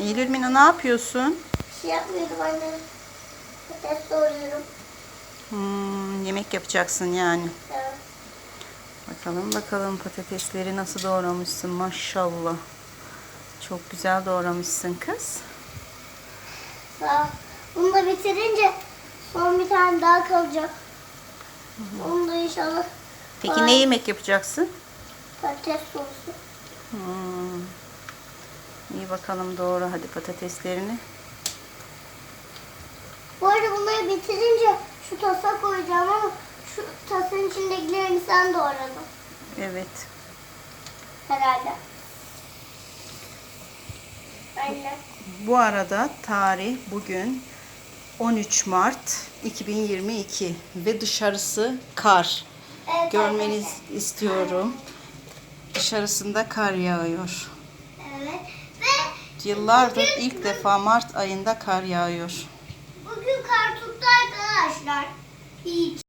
Eylül Mina ne yapıyorsun? Bir şey yapmıyorum anne. Patates doğruyorum. Hmm, yemek yapacaksın yani. Evet. Bakalım bakalım patatesleri nasıl doğramışsın maşallah. Çok güzel doğramışsın kız. Sağ ol. Bunu da bitirince son bir tane daha kalacak. Onu da inşallah Peki Ay. ne yemek yapacaksın? patates sosu. Hmm. Bakalım doğra hadi patateslerini. Bu arada bunları bitirince şu tasa koyacağım ama şu tasın içindekilerini sen doğradın Evet. herhalde. Anne. Bu arada tarih bugün 13 Mart 2022 ve dışarısı kar. Evet, Görmeniz arkadaşlar. istiyorum. Dışarısında kar yağıyor. Evet. Yıllardır ilk defa Mart ayında kar yağıyor. bugün kar tuttu arkadaşlar. Hiç.